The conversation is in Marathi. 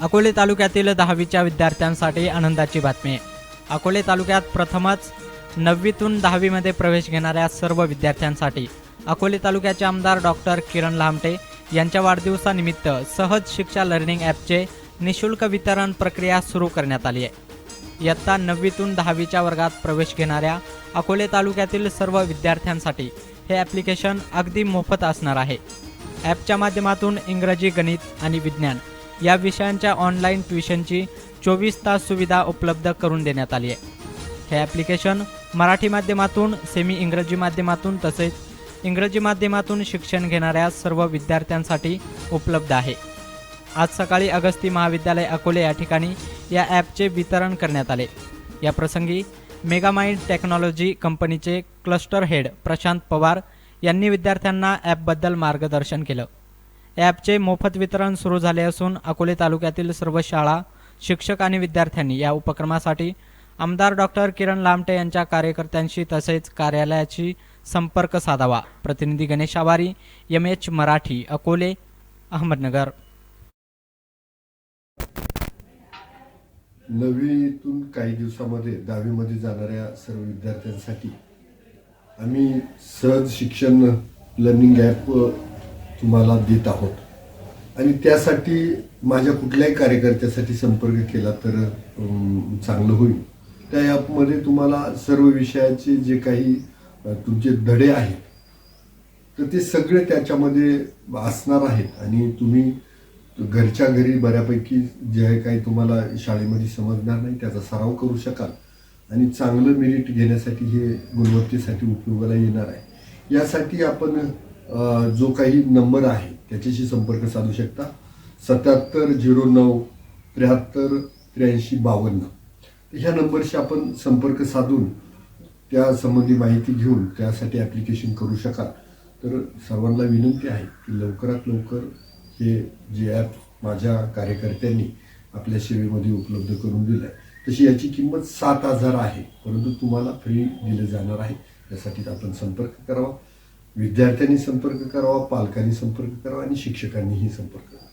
अकोले तालुक्यातील दहावीच्या विद्यार्थ्यांसाठी आनंदाची बातमी. आहे अकोले तालुक्यात प्रथमच नववीतून दहावीमध्ये प्रवेश घेणाऱ्या सर्व विद्यार्थ्यांसाठी अकोले तालुक्याचे आमदार डॉक्टर किरण लामटे यांच्या वाढदिवसानिमित्त सहज शिक्षा लर्निंग ॲपचे निशुल्क वितरण प्रक्रिया सुरू करण्यात आली आहे. इयत्ता नववीतून दहावीच्या वर्गात प्रवेश घेणाऱ्या अकोले तालुक्यातील सर्व विद्यार्थ्यांसाठी हे ॲप्लिकेशन अगदी मोफत असणार आहे. ॲपच्या माध्यमातून इंग्रजी गणित आणि विज्ञान या विषयांच्या ऑनलाईन ट्युशनची चोवीस तास सुविधा उपलब्ध करून देण्यात आली आहे. हे ॲप्लिकेशन मराठी माध्यमातून सेमी इंग्रजी माध्यमातून तसेच इंग्रजी माध्यमातून शिक्षण घेणाऱ्या सर्व विद्यार्थ्यांसाठी उपलब्ध आहे. आज सकाळी अगस्ती महाविद्यालय अकोले या ठिकाणी या ॲपचे वितरण करण्यात आले. या प्रसंगी मेगामाइंड टेक्नॉलॉजी कंपनीचे क्लस्टर हेड प्रशांत पवार यांनी विद्यार्थ्यांना ॲपबद्दल मार्गदर्शन केलं. ॲपचे मोफत वितरण सुरू झाले असून अकोले तालुक्यातील सर्व शाळा शिक्षक आणि विद्यार्थ्यांनी या उपक्रमासाठी आमदार डॉक्टर किरण लामटे यांच्या कार्यकर्त्यांशी तसेच कार्यालयाशी संपर्क साधावा. प्रतिनिधी गणेश आवारी एम एच मराठी अकोले अहमदनगर. नववीतून काही दिवसामध्ये दहावीमध्ये जाणाऱ्या सर्व विद्यार्थ्यांसाठी आम्ही सहज शिक्षण लर्निंग ॲप तुम्हाला देत आहोत. आणि त्यासाठी माझ्या कुठल्याही कार्यकर्त्यासाठी संपर्क केला तर चांगलं होईल. त्या ॲपमध्ये तुम्हाला सर्व विषयाचे जे काही तुमचे धडे आहेत तर ते सगळे त्याच्यामध्ये असणार आहेत. आणि तुम्ही घरच्या घरी बऱ्यापैकी जे काही तुम्हाला शाळेमध्ये समजणार नाही त्याचा सराव करू शकाल. आणि चांगलं मेरिट घेण्यासाठी हे गुणवत्तेसाठी उपयोगाला येणार आहे. यासाठी आपण जो काही नंबर आहे त्याच्याशी संपर्क साधू शकता. सत्याहत्तर झिरो नऊ त्र्याहत्तर त्र्याऐंशी बावन्न. तर ह्या नंबरशी आपण संपर्क साधून त्या संबंधी माहिती घेऊन त्यासाठी ॲप्लिकेशन करू शकाल. तर सर्वांना विनंती आहे की लवकरात लवकर हे जे ॲप माझ्या कार्यकर्त्यांनी आपल्या सेवेमध्ये उपलब्ध करून दिलं आहे तशी याची किंमत सात हजार आहे परंतु तुम्हाला फ्री दिलं जाणार आहे. त्यासाठी आपण संपर्क करावा. विद्यार्थ्यांनी संपर्क करावा पालकांनी संपर्क करावा आणि शिक्षकांनीही संपर्क करावा